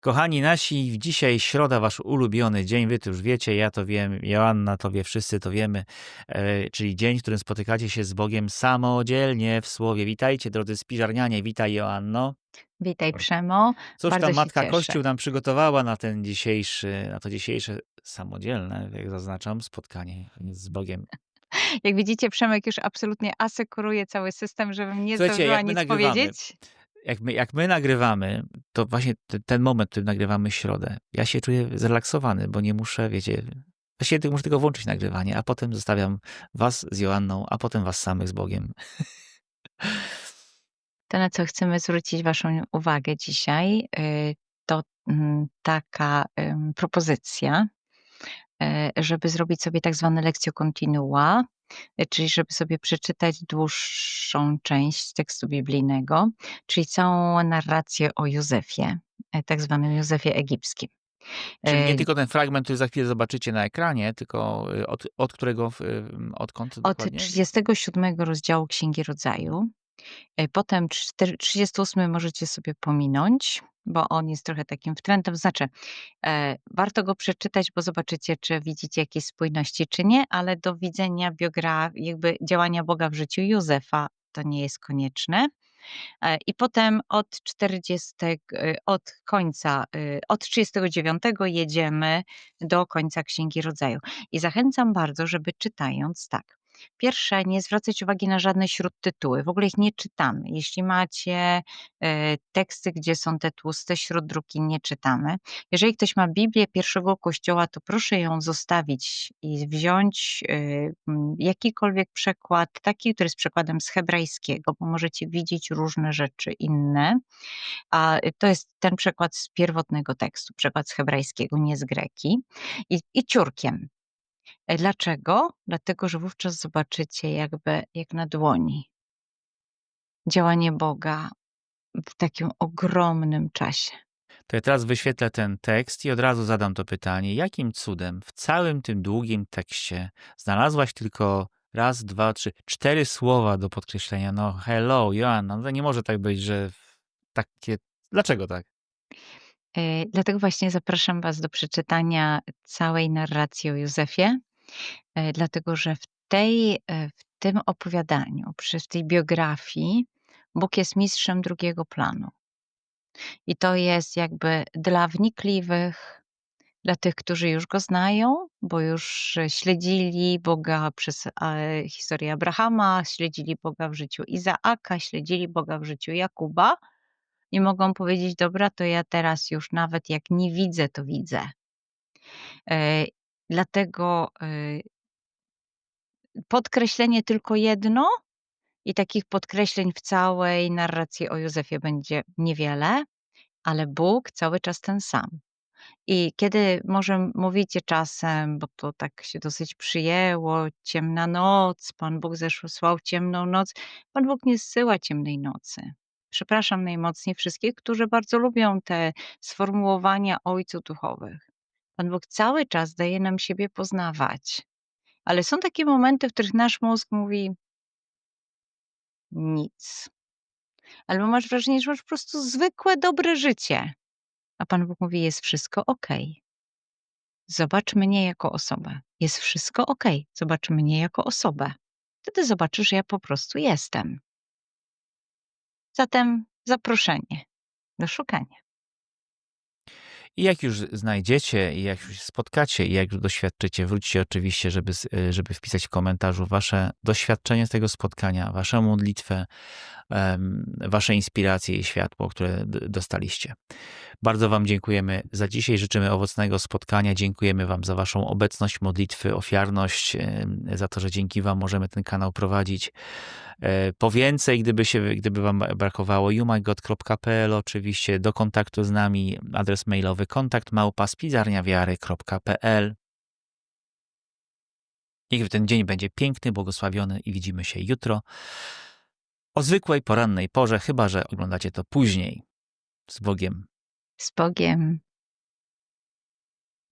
Kochani nasi, dzisiaj środa, wasz ulubiony dzień, wy to już wiecie, ja to wiem, Joanna to wie, wszyscy to wiemy, e, czyli dzień, w którym spotykacie się z Bogiem samodzielnie w Słowie. Witajcie drodzy spiżarnianie, witaj Joanno. Witaj Przemo. Cóż Bardzo tam Matka cieszę. Kościół nam przygotowała na ten dzisiejszy, na to dzisiejsze samodzielne, jak zaznaczam, spotkanie z Bogiem. Jak widzicie, Przemek już absolutnie asekuruje cały system, żebym nie Słuchajcie, zdążyła nic nagrywamy, powiedzieć. Jak my, jak my nagrywamy, to właśnie te- ten moment, w którym nagrywamy środę, ja się czuję zrelaksowany, bo nie muszę, wiecie, właściwie tylko, muszę tylko włączyć nagrywanie, a potem zostawiam was z Joanną, a potem was samych z Bogiem. To, na co chcemy zwrócić Waszą uwagę dzisiaj, y, to mm, taka propozycja, e, żeby zrobić sobie tak zwane lekcjo continua, czyli żeby sobie przeczytać dłuższą część tekstu biblijnego, czyli całą narrację o Józefie, e, tak zwanym Józefie egipskim. Czyli nie tylko ten fragment, który za chwilę zobaczycie na ekranie, tylko y, od, od którego, y, odkąd Od dokładnie? 37 rozdziału Księgi Rodzaju. E, Potem czter- 38 możecie sobie pominąć, bo on jest trochę takim wtrętem. Znaczy, e, warto go przeczytać, bo zobaczycie, czy widzicie jakieś spójności, czy nie, ale do widzenia biografii, jakby działania Boga w życiu Józefa to nie jest konieczne. E, I potem od 40, e, od końca, od 39 jedziemy do końca Księgi Rodzaju. I zachęcam bardzo, żeby czytając tak. Pierwsze, nie zwracać uwagi na żadne śródtytuły. W ogóle ich nie czytamy. Jeśli macie e, teksty, gdzie są te tłuste śróddruki, nie czytamy. Jeżeli ktoś ma Biblię pierwszego kościoła, to proszę ją zostawić i wziąć e, jakikolwiek przekład, taki, który jest przekładem z hebrajskiego, bo możecie widzieć różne rzeczy inne. A y, to jest ten przekład z pierwotnego tekstu, przekład z hebrajskiego, nie z greki. I, i ciurkiem. Dlaczego? Dlatego, że wówczas zobaczycie jakby jak na dłoni działanie Boga w takim ogromnym czasie. To ja teraz wyświetlę ten tekst i od razu zadam to pytanie. Jakim cudem w całym tym długim tekście znalazłaś tylko raz, dwa, trzy, cztery słowa do podkreślenia? No hello, Joanna, no to nie może tak być, że takie... Dlaczego tak? Dlatego właśnie zapraszam Was do przeczytania całej narracji o Józefie, dlatego że w, tej, e, w tym opowiadaniu, przy w tej biografii, Bóg jest mistrzem drugiego planu. I to jest jakby dla wnikliwych, dla tych, którzy już go znają, bo już e, śledzili Boga przez e, historię Abrahama, śledzili Boga w życiu Izaaka, śledzili Boga w życiu Jakuba i mogą powiedzieć: Dobra, to ja teraz już nawet jak nie widzę, to widzę. Dlatego e, podkreślenie tylko jedno i takich podkreśleń w całej narracji o Józefie będzie niewiele, ale Bóg cały czas ten sam. I kiedy może mówicie czasem, bo to tak się dosyć przyjęło, ciemna noc, Pan Bóg zesłał ciemną noc. Pan Bóg nie zsyła ciemnej nocy. Przepraszam najmocniej wszystkich, którzy bardzo lubią te sformułowania ojców duchowych. Pan Bóg cały czas daje nam siebie poznawać. Ale są takie momenty, w których nasz mózg mówi nic. Albo masz wrażenie, że masz po prostu zwykłe, dobre życie. A Pan Bóg mówi: Jest wszystko ok. Zobacz mnie jako osobę. Jest wszystko ok. Zobacz mnie jako osobę. Wtedy zobaczysz, że ja po prostu jestem. Zatem zaproszenie do szukania. I jak już znajdziecie, i jak już spotkacie, i jak już doświadczycie, wróćcie oczywiście, żeby, y, żeby wpisać w komentarzu wasze doświadczenie z tego spotkania, waszą modlitwę, wasze inspiracje i światło, które dostaliście. Bardzo Wam dziękujemy za dzisiaj. Życzymy owocnego spotkania. Dziękujemy Wam za Waszą obecność, modlitwy, ofiarność, za to, że dzięki Wam możemy ten kanał prowadzić. E, Po więcej, gdyby, się, gdyby Wam brakowało, youmygod.pl oczywiście, do kontaktu z nami, adres mailowy kontakt małpa spiżarniawiary.pl Niech ten dzień będzie piękny, błogosławiony i widzimy się jutro o zwykłej porannej porze, chyba że oglądacie to później. Z Bogiem. Z Bogiem.